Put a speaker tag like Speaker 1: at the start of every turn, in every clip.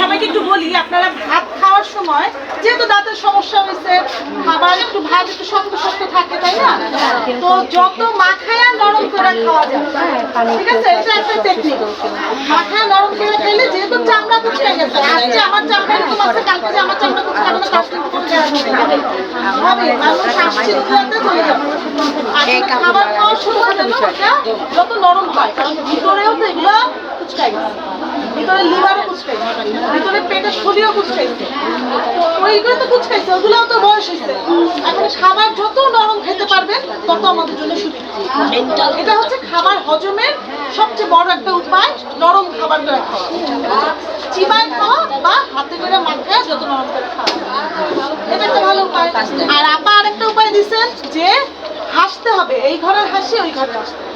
Speaker 1: সবাইকে একটু বলি আপনারা ভাত খাওয়ার সময় যেহেতু দাঁতের সমস্যা হয়েছে খাবার একটু ভাত একটু শক্ত শক্ত থাকে তাই না? তো যত মাখায়া নরম করে খাওয়া যায় ঠিক আছে? এটা একটা টেকনিক মাখায়া নরম করে খেলে যেহেতু চামড়া কুচকে গেছে আজকে আমার চামড়া এরকম আছে কালকে আমার চামড়া না কোনো হবে মানুষ আসছে চলে যাবে। খাবার খাওয়ার সময় যত নরম হয় কারণ ভিতরেও তো এগুলো কুচকাই গেছে। ভিতরে কুচকাইছে ভিতরে পেটের শরীরও কুচকাইছে। ওইগুলো তো কুচকাইছে ওগুলোও তো বয়স হয়েছে এখন খাবার যত নরম খেতে পারবেন তত আমাদের জন্য সুবিধা। এটা হচ্ছে খাবার হজমের সবচেয়ে বড় একটা উপায় নরম খাবার করে। খাওয়া চিবায় খাওয়া বা হাতে করে মাখায় যত নরম করে খাওয়া। এটা একটা ভালো উপায়। আর আপা আরেকটা উপায় দিচ্ছেন যে হাসতে হবে। এই ঘরের হাসি ওই ঘরে হাসতে।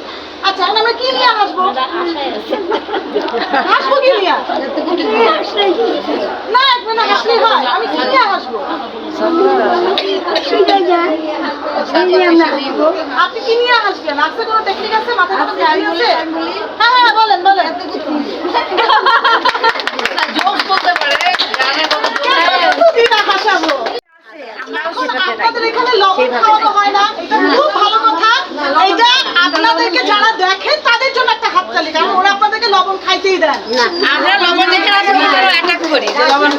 Speaker 1: আচ্ছা এখন আমরা কি নিয়ে হাসবো হাসবো কি নিয়ে? না এক মিনিট হাসলেই হয়। আমি কি নিয়ে হাসবো আপনি কি নিয়ে কোনো টেকনিক আছে? আছে? হ্যাঁ হ্যাঁ বলেন বলেন। হাসাবো? আপনাদের এখানে লবণ খাওয়ানো হয় না। খুব আপনাদেরকে যারা দেখেন তাদের জন্য একটা হাততালি কারণ ওরা আপনাদেরকে লবণ খাইতেই দেন।
Speaker 2: আমরা লবণ দেখে অ্যাটাক করি। যে লবণ